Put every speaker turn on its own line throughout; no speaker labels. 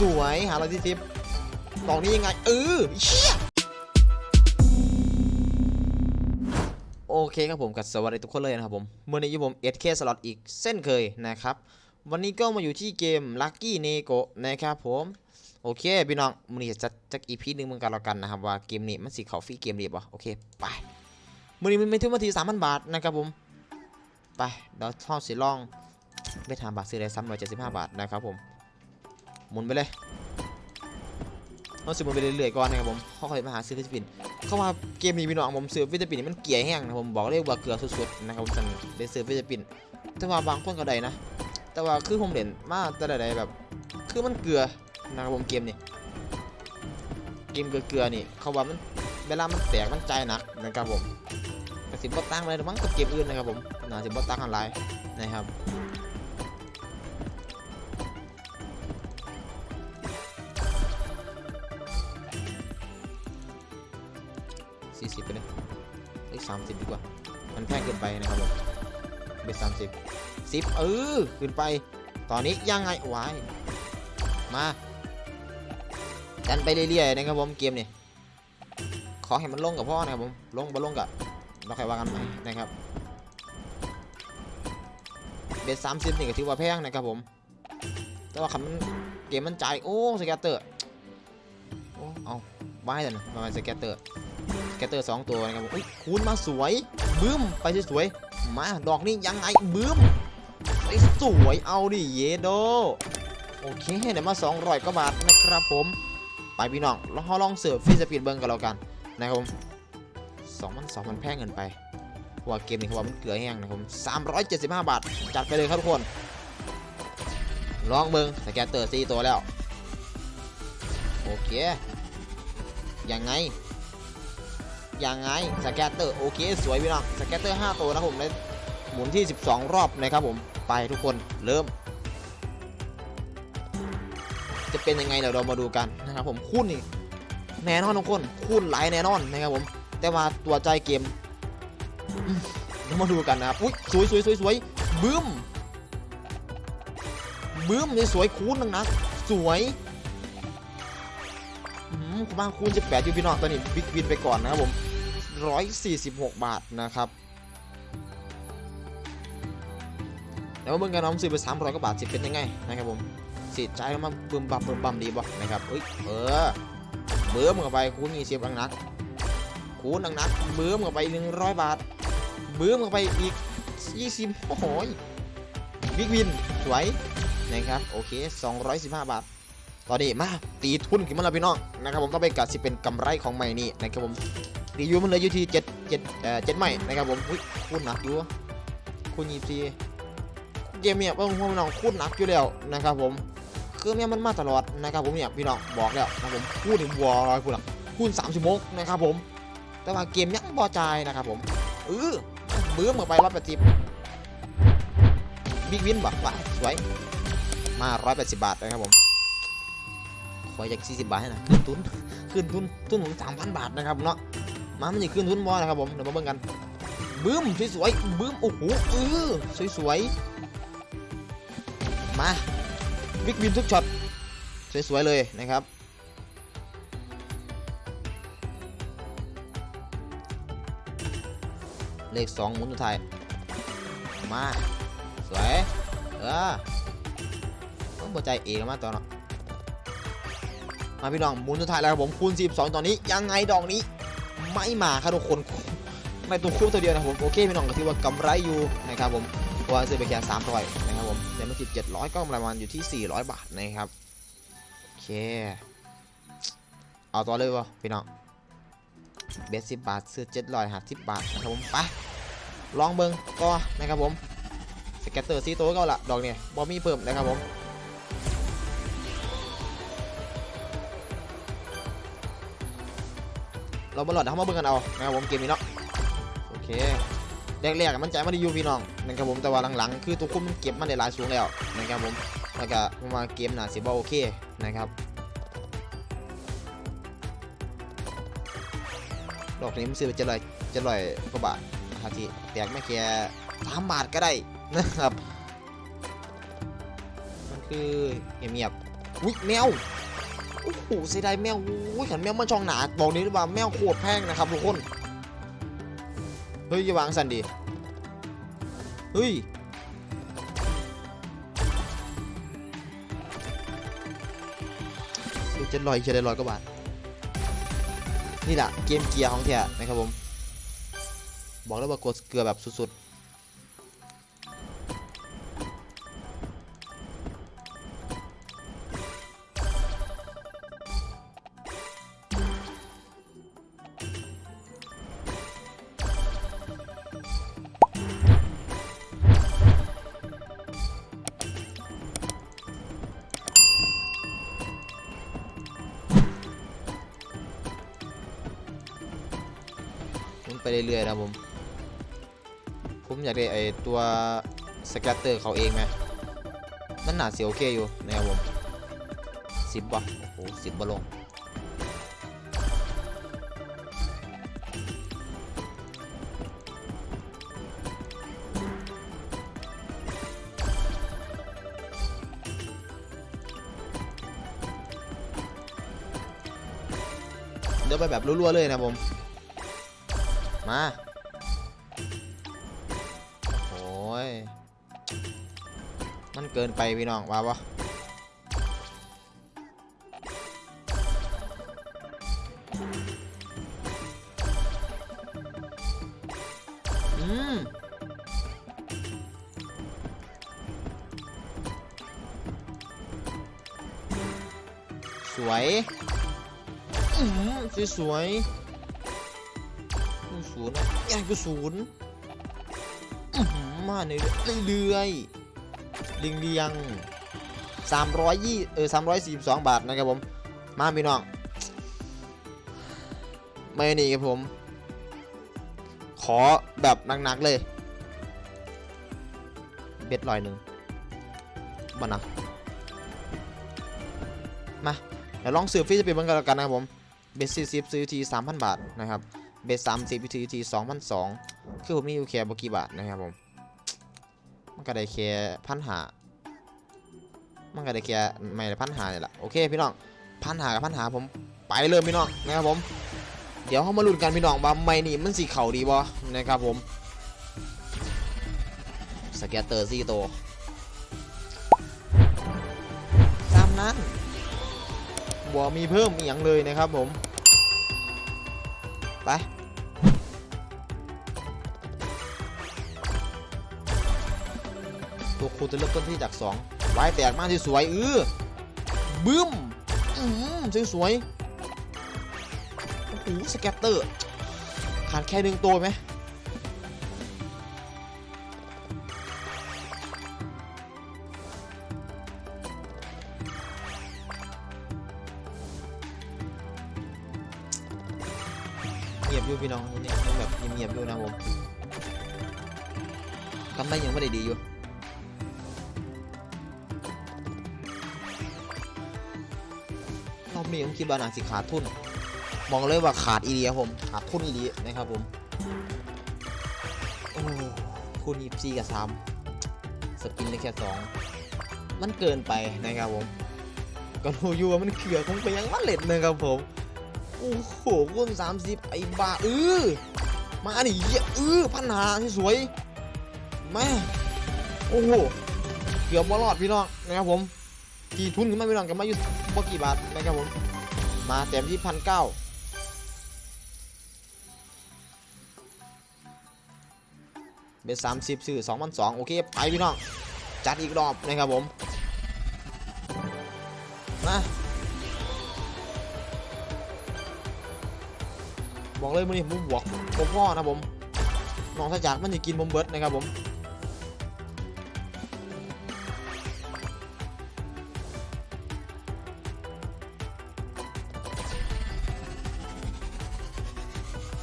สวยหาร้อยที่สิบดอกนี้ยังไงเออเชี่ยโอเคครับผมกับสวัสดีทุกคนเลยนะครับผมเมื่อนี้อยู่ผม SK Slot อีกเส้นเคยนะครับ วันนี้ก็มาอยู่ที่เกม Lucky n e g o นะครับผมโอเคพี่น้องมือนี้จะจักอีพีหนึ่งมึงกันแล้วกันนะครับว่าเกมนี้มันสีเขาฟรีเกมดีป่ะโอเคไปมือนี้มันไม่ถึงมาทีสามพันบาทนะครับผมไปเดี๋ยวทอดสีล่องไม่ทำบาทซื้อได้ซ้ำร้อยเจ็ดสิบห้าบาทนะครับผม หมุนไปเลยเอาสิหมุนไปเรื่อยๆก่อนนะครับผมเขาค่อยมาหาซื้อวิตามินเขาว่าเกมนี้พี่น้องผมซื้อวิตามินนี่มันเกลี่ยแห้งนะผมบอกเลยว่าเกลือสุดๆนะครับผมสั่นได้ซื้อวิตามินแต่ว่าบางคนก็ได้นะ แต่ว่าคือผมเล่นมากแต่ใดๆแบบ คือมันเกลือนะครับผมเกมนี่เกมเกลือๆนี่เขาว่ามันเวลามันแตกมันใจหนักนะครับผมกระสิบบอตั้งเลยหรือมั้งกับเกมอื่นนะครับผมน่าสิบบอตั้งอะไรนะครับ สี่สิบไปเลยเอ้ยสามสิบดีกว่า มันแพงเกินไปนะครับผมเบ็ดสามสิบสิบเออขึ้นไป ตอนนี้ยังไงวายมากันไปเรื่อยๆนะครับผมเกมเนี่ยขอให้มันลงกับพ่อนะครับผมลงบ่ลงกับเราใครว่ากันใหมนะครับเบ็ดสามสิบนี่ก็ถือว่าแพงนะครับผม แต่ว่าคำมันเกมมันจ่ายโอ้สแกตเตอร์โอ้เอาบ้าเลยนะมาสแกตเตอร์ แกตเตอร์สองตัวนะครับผมอุ้ยคูณมาสวยบึ้มไปสวยๆมาดอกนี้ยังไงบึ้มไอ้สวยเอาดิเยโดโอเคเดี๋ยวมา200กว่าบาทนะครับผม ไปพี่น้องเราลองเสิร์ฟฟรีสปีดเบิ้งกันแล้วกันนะครับผมสองมันสองมันแพงเกินไปเพราะว่าเกมนี้เขาว่ามันเกลือแห้งนะครับผม375บาท จัดไปเลยครับทุกคน ลองเบิ้งสแกตเตอร์4ตัวแล้ว โอเค ยังไง ยังไงสแกตเตอร์โอเคสวยพี่น้องสแกตเตอร์5ตัวนะครับผมในหมุนที่ 12 รอบนะครับผมไปทุกคนเริ่ม จะเป็นยังไงเดี๋ยวเรามาดูกันนะครับผมคูณนี่แน่นอนทุกคนคูณหลายแน่นอนนะครับผมแต่ว่าตัวใจเกมเดี๋ยวมาดูกันนะครับอุ้ยสวยสวยสวยสวยบึ้มบึ้มนี่สวยคูณนังนะสวยอืมมาคูณ18อยู่พี่น้องตอนนี้บิ๊กวินไปก่อนนะครับผม 146 บาทนะครับแล้วมาเบิ่งกันน้องซื้อไปสามร้อยกว่าบาทสิเป็นยังไงนะครับผมสิใจแล้วมาบึมบัมบึมบัมดีบ่นะครับเอ้ยเออเบิ้มเข้าไปคูณมีเสียบอังนักคูณอังนักเบิ้มเข้าไปหนึ่งร้อยบาทเบิ้มเข้าไปอีกยี่สิบโอ้โหบิ๊กวินสวยนะครับโอเค 215 บาทตอนนี้มาตีทุนขึ้นมาแล้วพี่น้องนะครับผมก็ไปกัดสิเป็นกำไรของใหม่นี่นะครับผม รีวิวมันเหลยอยู่ที่เจ็ดเจ็ดเอ่อเจ็ดใหม่นะครับผมอุ้ยคูณหนักอยู่คูณยี่สิบเกมเนี่ยเพิ่งพวกน้องคูดหนักอยู่แล้วนะครับผมคือเนี่ยมันมาตลอดนะครับผมเนี่ยพี่น้องบอกแล้วนะครับผมคูดถึงบัวร้อยคูดหลักคูณสามสิบมกนะครับผม แต่ว่าเกมยังพอใจนะครับผมเออเบื้อมออไปร้อยแปดสิบบิ๊กวินบอกว่าสวยมาร้อยแปดสิบบาทนะครับผมขอจากสี่สิบบาทให้นะขึ้นทุนขึ้นทุนทุนผมสามพันบาทนะครับเนาะ มามันจะขึ้นทุนบอนะครับผมเดี๋ยวมาเบิ่งกันบึ้มสวยๆบึ้มโอ้โหเออสวยๆมาบิ๊กวินทุกช็อตสวยๆเลยนะครับเลข2หมุนสุดท้ายมาสวยเออต้องหัวใจเองมาตอนเนาะมาพี่น้องหมุนสุดท้ายแล้วครับผมคูณ 12 ตอนนี้ยังไงดอกนี้ ไม่มาครับทุกคนในตัวคู่ตัวเดียวนะผมโอเคพี่น้องก็ถือว่ากำไรอยู่นะครับผมว่าซื้อไปแค่สามร้อยนะครับผมแต่มันสิบเจ็ดร้อยก็ประมาณอยู่ที่สี่ร้อยบาทนะครับโอเคเอาต่อเลยวะพี่น้องเบสสิบบาทซื้อเจ็ดร้อยห้าสิบบาทนะครับผมไปลองเบิ้งก็นะครับผมสเก็ตเตอร์ซีโต้ก็ละดอกเนี่ยบอมีเพิ่มนะครับผม เราบอลหลอดเขามาเบิ่งกันเอานะครับผมเกมนี้เนาะโอเคแรกๆมันใจมันได้อยู่พี่น้องนะครับผมแต่ว่าหลังๆ คือตัวคุมมันเก็บมันได้หลายสูงแล้วนะครับผมแล้วก็ผมว่าเกมน่าสิบ่โอเคนะครับดอกนี้มันซื้อไปจ็ดร้อยจ็ดร้อยกว่าบาทฮาทีแตกไม่แค่สามบาทก็ได้นะครับมันคือเงียบวิแมว โอ้โหเสียดายแมวอุ้ยขันแมวมันช่องหนาบอกนี้หรือเปล่าแมวโคตรแพงนะครับทุกคน เฮ้ยอย่าวางสันดิเฮ้ยเจ็ดร้อยเจ็ดร้อยกว่าบาท นี่แหละเกมเกียร์ของแท้นะครับผม บอกแล้วว่ากดเกลือแบบสุดๆ เรื่อยๆนะผม ผมอยากได้ไอตัวสแกตเตอร์เขาเองไหมมันหนาเสียโอเคอยู่นะครับผมสิบวะโอ้โหสิบบลง เดี๋ยวไปแบบรัวๆเลยนะผม มา โอ้ย มันเกินไปพี่น้องว่าปะอืมสวย อืมสวยสวยๆ ศูนย์ใหญ่กว่าศูนย์อื้อหือมาในเรื่อยๆเรียงเรียงสามร้อยยี่เออสามร้อยสี่สิบสองบาทนะครับผม มาพี่น้องไม่นี่ครับผม ขอแบบหนักๆเลย เบ็ดลอยหนึ่งมานะมาเดี๋ยวลองซื้อฟรีจะเป็นเบิ่งกันแล้วกันนะครับผม เบ็ดสี่สิบซื้อทีสามพันบาทนะครับ เบ็ดสามสิบซื้อทีสองพันสองคือผมมีอยู่แค่บกี่บาทนะครับผม มันก็ได้แค่พันหามันก็ได้แค่ไม่ได้พันหาเนี่ยแหละโอเคพี่น้องพันหากับพันหาผมไปเริ่มพี่น้องนะครับผม เดี๋ยวเขามาลุ้นกันพี่น้องว่าไม่นี่มันสีเข่าดีบ่นะครับผมสแกตเตอร์ซี่โตวตามนั้นบัวมีเพิ่มอีกอย่างเลยนะครับผม ไปตัวคูจะเริ่มต้นที่จาก2ไว้แตกมากที่สวยเออบึ้มอืมสวยสวยๆโอ้โหสแกตเตอร์ขาดแค่หนึ่งตัวไหม เงียบอยู่พี่น้องนี่ยังแบบเงียบๆอยู่นะผมกำไรยังไม่ได้ดีอยู่รอบนี้ผมคิดว่าน่าสิขาดทุน มองเลยว่าขาดอีเดียผม ขาดทุนอีเดียนะครับผมโอ้คูณยีซีกับสามสปินได้แค่สองมันเกินไปนะครับผมก็รู้อยู่ว่ามันเขือคงไปยังมันเล็ดนะครับผม โอ้โหคูณสามสิบไอ้บ้าเออมาดิเหี้ยเออพันหาที่สวยแม่โอ้โหเกือบว่ารอดพี่น้องนะครับผมกี่ทุนขึ้นมาพี่น้องกันมาอยู่บ่กี่บาทนะครับผม มาเต็มที่พันเก้าเบ็ดสามสิบซื้อสองพันสองโอเคไปพี่น้อง จัดอีกรอบนะครับผม บอกเลยมันนี่ผมบวกผมพ่อนะผมน้องถ้าจากมันจะกินผมเบิร์ดนะครับผม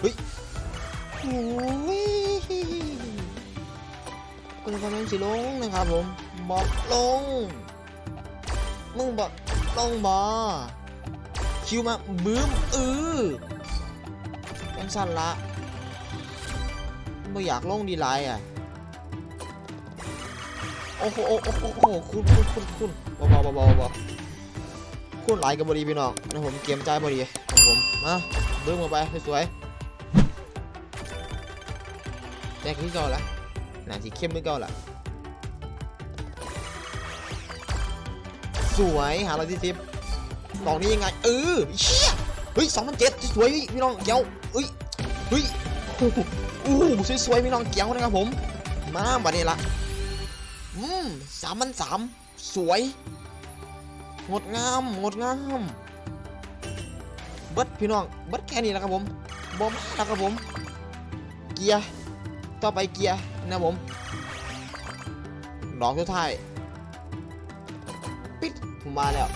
เฮ้ยโอ้ยคุณกำลังสิลงนะครับผมบอกลง มึงบอกลงบอคิวมาบึ้มเออ ยังสั่นละไม่อยากลงดีไลน์อะ โอ้โหโอ้โหโอ้โหคุณคุณคุณคุณเบาเบาเบาเบาคูณหลายกับบดีพี่น้องนะผมเกมใจบดีนะครับผมมาดึงมาไปสวยๆแจกที่เก่าละหนาสีเข้มไม่เก่าละสวยหาร้อยที่สิบดอกนี้ยังไงเออเชี่ยเฮ้ยสองพันเจ็ดสวยพี่น้องเกี้ยว เฮ้ยโอ้โหโอ้โหสวยๆพี่น้องเกี้ยวนะครับผม มาบัดนี้ละอืมสามพันสามสวย งดงาม งดงาม เบิดพี่น้อง เบิดแค่นี้นะครับผมบอมแล้ครับผม เกียร์ ต่อไปเกียร์นะผมดอกสุดท้ายปิดผมมาแล้ว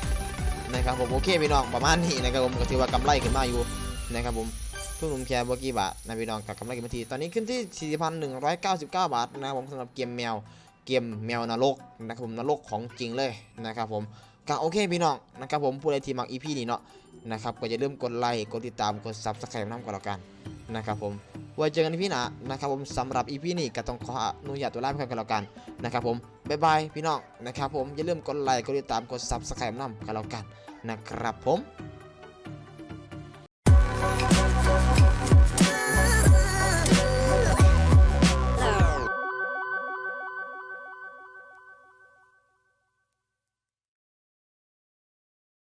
นะครับผมโอเคพี่น้องประมาณนี้นะครับผมก็ถือว่ากำไรขึ้นมาอยู่นะครับผม ทุกหนุ่มแค่เมื่อกี้บาทนะพี่น้องกับกำไรกันาทีตอนนี้ขึ้นที่ 4,199 บาทนะครับผมสำหรับเกมแมวเกมแมวนรกนะครับผมนรกของจริงเลยนะครับผมก็โอเคพี่น้องนะครับผมผู้ใดที่มักอีพีนี้เนาะนะครับก็อย่าลืมกดไลค์กดติดตามกดซับสไครต์น้ำกันแล้วกันนะครับผมไว้เจอกันพี่หนะนะครับผมสำหรับอีพีนี้ก็ต้องขออนุญาตตัวลาไปก่อนกันแล้วกันนะครับผมบ๊ายบายพี่น้องนะครับผมอย่าลืมกดไลค์กดติดตามกดซับสไครต์น้ำกันแล้วกันนะครับผม